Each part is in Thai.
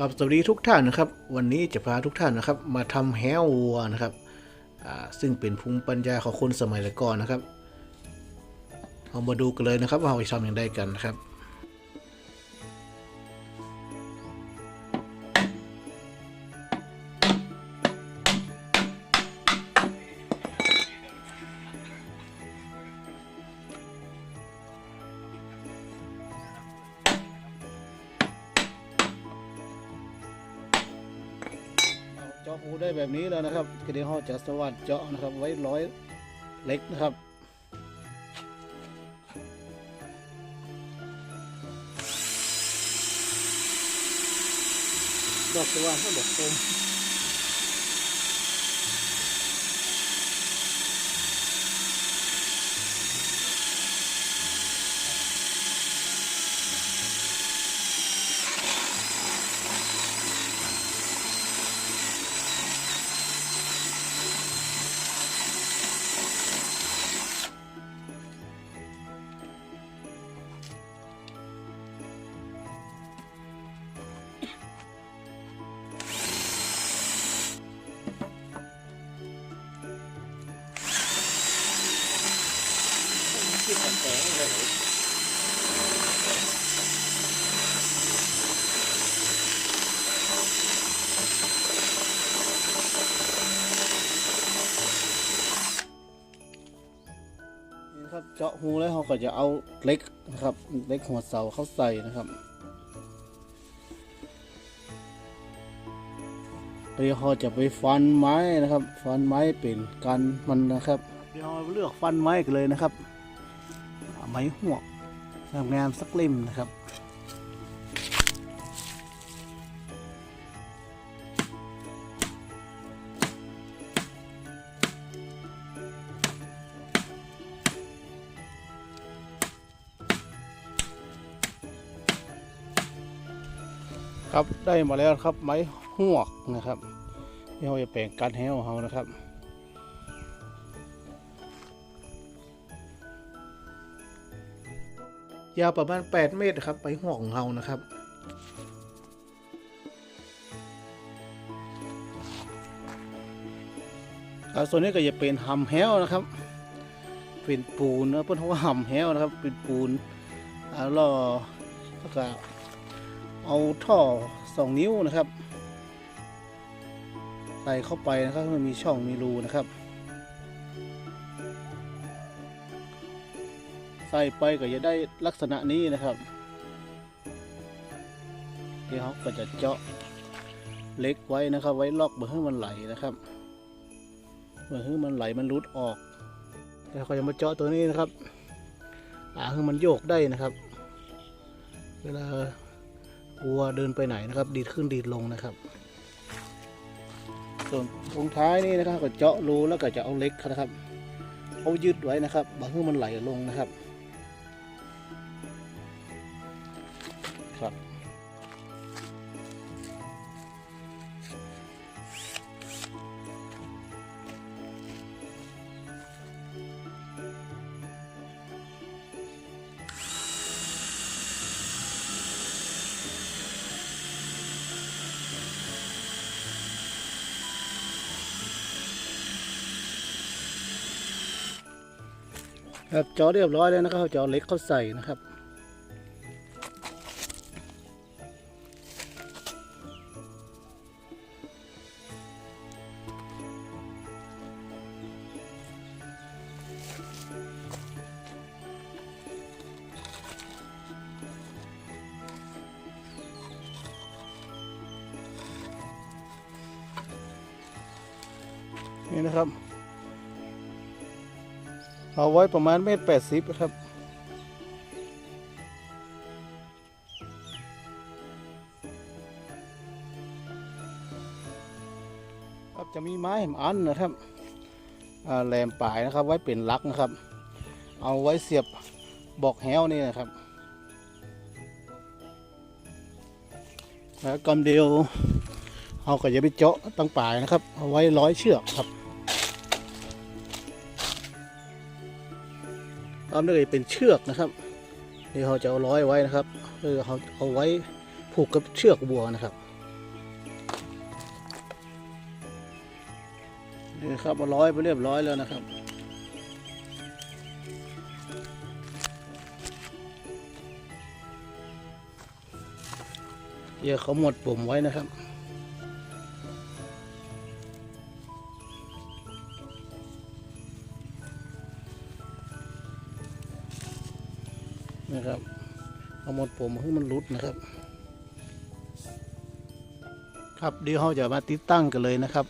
ครับสวัสดีทุกท่านนะครับ วันนี้จะพาทุกท่านนะครับ มาทำแห้ววัวนะครับซึ่งเป็นภูมิปัญญาของคนสมัยก่อนนะครับเอามาดูกันเลยนะครับว่าเราจะทำอย่างไรกันนะครับ เจาะหูได้แบบนี้แล้วนะครับก็เดี๋ยวเราจะสวัสดเจาะนะครับ ไว้ร้อยเล็กนะครับดอกสว่านก็ดอกโคม หูแล้วเขาก็จะเอาเล็กนะครับเล็กหัวเสาเข้าใส่นะครับเดี๋ยวเขาจะไปฟันไม้นะครับ ฟันไม้เป็นกันมันนะครับเดี๋ยวเราเลือกฟันไม้กันเลยนะครับไม้หัวกงานสักเล่มนะครับ ครับได้มาแล้วครับไม้หวกนะครับที่เราจะแปลงการแห้วของเรานะครับ ยาวประมาณ 8 เมตรครับไม้หวกของเรานะครับอาส่วนนี้ก็จะเป็นหำแห้วนะครับ เป็นปูนนะเพื่อนเขาว่าหำแห้วนะครับ เป็นปูนอ่าล่อแล้วก็ เอาท่อสองนิ้วนะครับ ใส่เข้าไปนะครับมันมีช่องมีรูนะครับ ใส่ไปก็จะได้ลักษณะนี้นะครับเดี๋ยวเขาก็จะเจาะเล็กไว้นะครับ ไว้ล็อกเพื่อให้มันไหลนะครับเพื่อให้มันไหลมันรุดออกแล้วก็จะมาเจาะตัวนี้นะครับอ่าให้มันโยกได้นะครับ เวลา วัวเดินไปไหนนะครับ ดีดขึ้นดีดลงนะครับ ส่วนตรงท้ายนี่นะครับก็เจาะรูแล้วก็จะเอาเล็กนะครับ เอายืดไว้นะครับบางทีมันไหลลงนะครับ ครับ ครับจาะเรียบร้อยแล้วนะครับจาะเล็กเข้าใส่นะครับนี่นะครับ เอาไว้ประมาณเมตรแปดสิบครับ ครับจะมีไม้แหมอันนะครับแหลมปลายนะครับ ไว้เป็นลักนะครับ เอาไว้เสียบบอกแหวนี่นะครับแล้วกำเดียวเอาก็จะไปเจาะตั้งปลายนะครับ เอาไว้ร้อยเชือกครับ อ้อมด้วยเป็นเชือกนะครับนี่เขาจะเอาร้อยไว้นะครับเออเขาเอาไว้ผูกกับเชือกบัวนะครับนี่ครับเาร้อยไปเรียบร้อยแล้วนะครับเดี๋ยวเขาหมดปุ่มไว้นะครับ นะครับ เอาหมดปุ่มให้มันรุดนะครับ ครับเดี๋ยวเราจะมาติดตั้งกันเลยนะครับ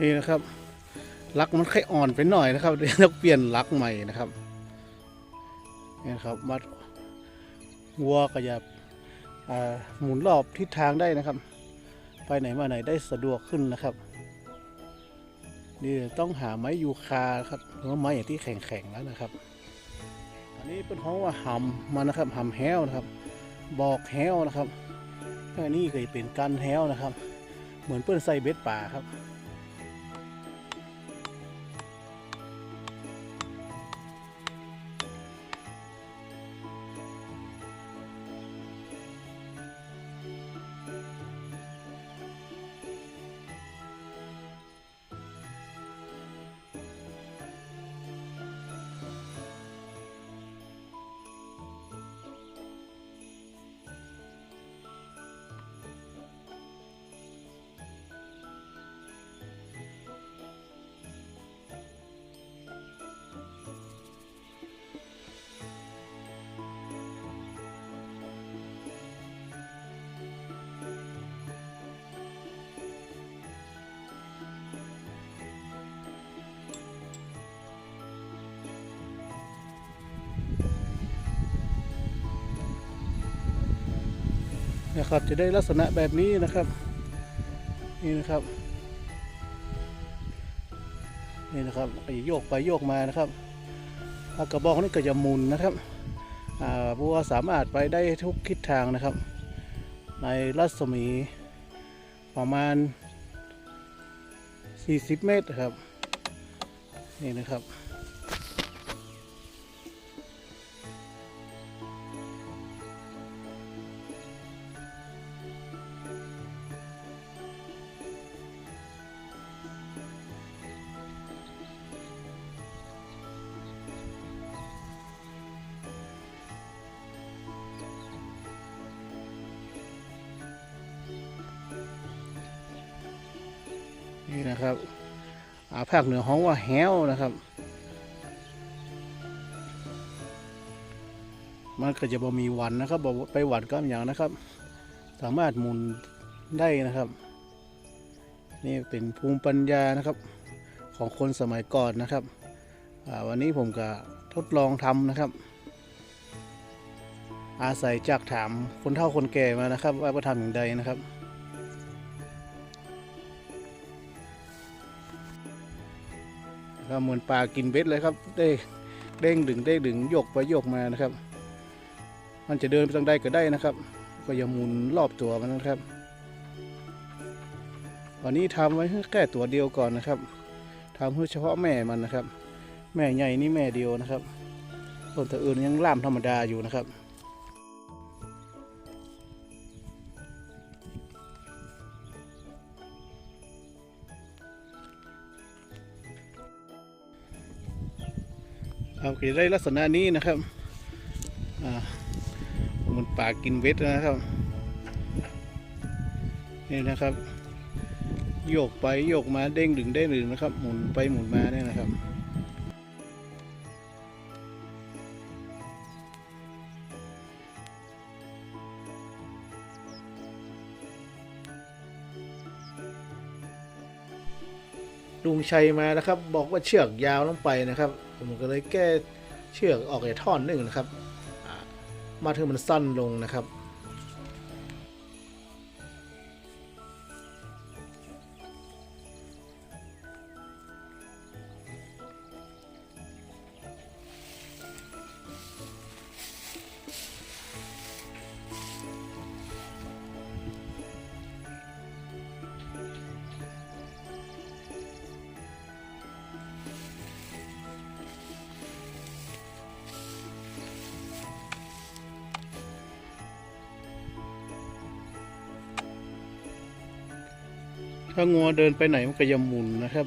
นี่นะครับลักมันค่อยอ่อนไปหน่อยนะครับเดี๋ยวต้องเปลี่ยนลักใหม่นะครับนี่นะครับมัดวัวก็จะหมุนรอบทิศทางได้นะครับ ไปไหนมาไหนได้สะดวกขึ้นนะครับนี่ต้องหาไม้ยูคาครับหรือว่าไม้อย่างที่แข็งๆแล้วนะครับ อันนี้เป็นห้องว่าหำมันนะครับหำแห้วนะครับ บอกแห้วนะครับอันนี้เคยเป็นกันแห้วนะครับ เหมือนเปิ้นใส่เบ็ดป่าครับ นะครับ จะได้ลักษณะแบบนี้นะครับ นี่นะครับนี่นะครับไอ้โยกไปโยกมานะครับกระบอกนี่ก็จะหมุนนะครับบัวสามารถไปได้ทุกทิศทางนะครับ ในรัศมีประมาณ 40 เมตรครับ นี่นะครับ นี่นะครับอาภาคเหนือห้องว่าแหวนะครับ มันก็จะบ่มีวันนะครับบ่ไปหวัดก็อย่างนะครับ สามารถหมุนได้นะครับ นี่เป็นภูมิปัญญานะครับ ของคนสมัยก่อนนะครับวันนี้ผมก็ทดลองทำนะครับ อาศัยจากถามคนเฒ่าคนแก่มานะครับ ว่าประทำอย่างใดนะครับ ก็เหมือนปลากินเบ็ดเลยครับได้เด้งดึงเด้งดึงโยกไปโยกมานะครับ มันจะเดินไปทางใดก็ได้นะครับ ก็อย่าหมุนรอบตัวมันนะครับวันนี้ทำไว้แค่ตัวเดียวก่อนนะครับทำเพื่อเฉพาะแม่มันนะครับ แม่ใหญ่นี่แม่เดียวนะครับส่วนตัวอื่นยังล่ามธรรมดาอยู่นะครับ ครับจะได้ลักษณะนี้นะครับหมันปากินเวทนะครับนี่นะครับ โยกไปโยกมาเด้งดึงเด้งดึงนะครับ หมุนไปหมุนมาเนี่ยนะครับลุงชัยมานะครับ บอกว่าเชือกยาวลงไปนะครับ ผมก็เลยแก้เชือกออกจากท่อนหนึ่งนะครับมาถึงมันสั้นลงนะครับ ถ้างัวเดินไปไหนมันก็จะหมุนนะครับ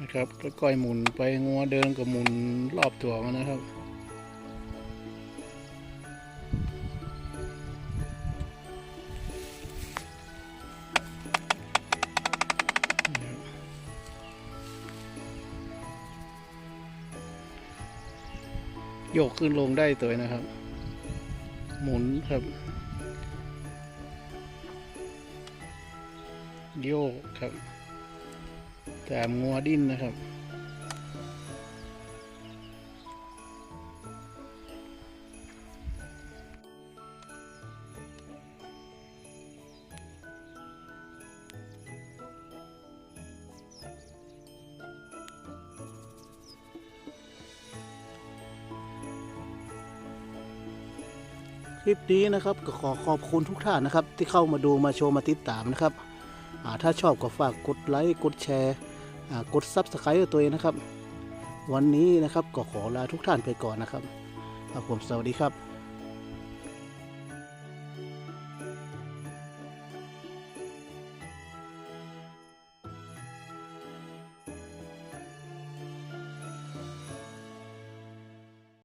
นะครับค่อยหมุนไปงัวเดินก็หมุนรอบตัวมันนะครับ โยกขึ้นลงได้ตัวนะครับ หมุนครับ โยกครับตามงัวดิ้นนะครับ นี้นะครับก็ขอขอบคุณทุกท่านนะครับ ที่เข้ามาดูมาชมมาติดตามนะครับถ้าชอบก็ฝากกดไลค์กดแชร์กดซับสไครต์ตัวเองนะครับ วันนี้นะครับก็ขอลาทุกท่านไปก่อนนะครับครับผมสวัสดีครับ